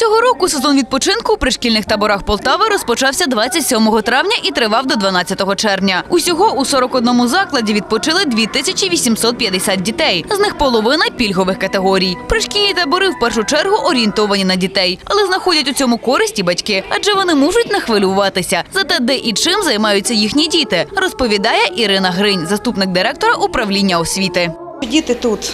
Цього року сезон відпочинку у пришкільних таборах Полтави розпочався 27 травня і тривав до 12 червня. Усього у 41 закладі відпочили 2850 дітей. З них половина пільгових категорій. Пришкільні табори в першу чергу орієнтовані на дітей, але знаходять у цьому користі батьки, адже вони можуть не хвилюватися за де і чим займаються їхні діти, розповідає Ірина Гринь, заступник директора управління освіти. Діти тут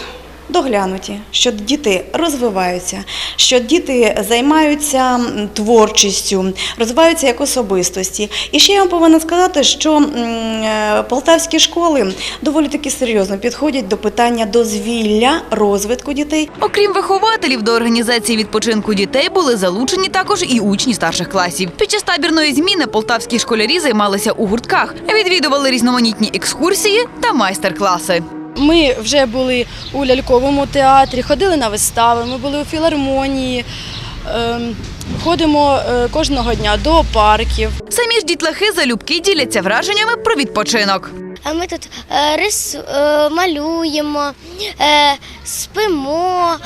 доглянуті, що діти розвиваються, що діти займаються творчістю, розвиваються як особистості. І ще я вам повинна сказати, що е, полтавські школи доволі таки серйозно підходять до питання дозвілля, розвитку дітей. Окрім вихователів, до організації відпочинку дітей були залучені також і учні старших класів. Під час табірної зміни полтавські школярі займалися у гуртках, відвідували різноманітні екскурсії та майстер-класи. Ми вже були у ляльковому театрі, ходили на вистави, ми були у філармонії, ем, ходимо е, кожного дня до парків. Самі ж дітлахи залюбки діляться враженнями про відпочинок. А ми тут е, рис, е, малюємо, спимо,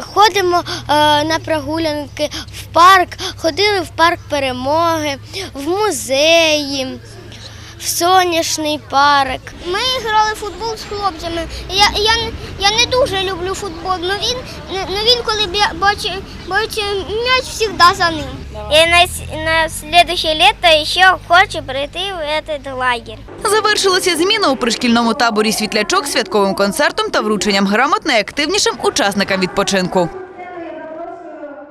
ходимо на прогулянки в парк, ходили в парк перемоги, в музеї, в сонячний парк. Ми грали в футбол з хлопцями. Я, я, я не дуже люблю футбол, але він, но він коли бачить, бачить м'яч, завжди за ним. І на, на следующее лето ще хочу прийти в этот лагерь. Завершилася зміна у пришкільному таборі світлячок святковим концертом та врученням грамот найактивнішим учасникам відпочинку.